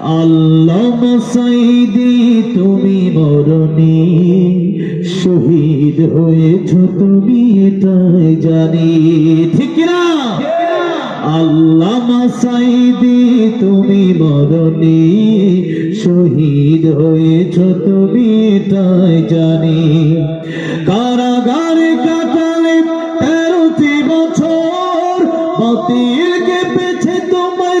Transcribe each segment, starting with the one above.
আল্লাহ সাইদি, তুমি মরণি শহীদ হয়েছ, তুমি এটাই জানি। ঠিক না আল্লাহ সাইদি, তুমি মরণি শহীদ হয়েছ, তুমি এটাই জানি। কারাগারে কাটালে তেরোটি বছর, বাতিল কেঁপেছে তোমায়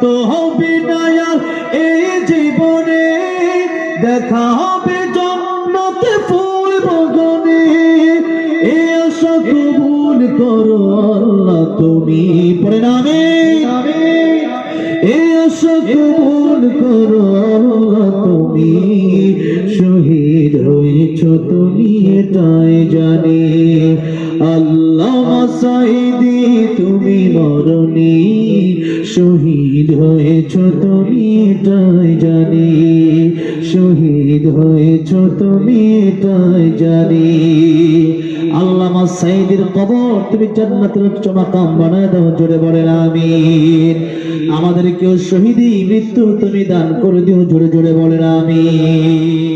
তো হবে না এই জীবনে দেখা হবে জান্নাতে ফুল বাগানে। এ আশা কবুল করো আল্লাহ তুমি। পড়ে নামে এ আশা কবুল করো আল্লাহ তুমি। শহীদ হয়েছ তুমি, এটাই জানি। আল্লাহ সাইদি তুমি মরণি শহীদ হয়েছ তুমি, এটাই জানি। শহীদ হয়েছ তুমি, এটাই জানি। আল্লামা সাইদের কবর, তুমি জান্নাতের উচ্চ মাকাম বানায় দাও, জোরে বলেন আমিন। আমাদেরকেও শহীদি মৃত্যু তুমি দান করে দিও, জোরে জোরে বলেন আমিন।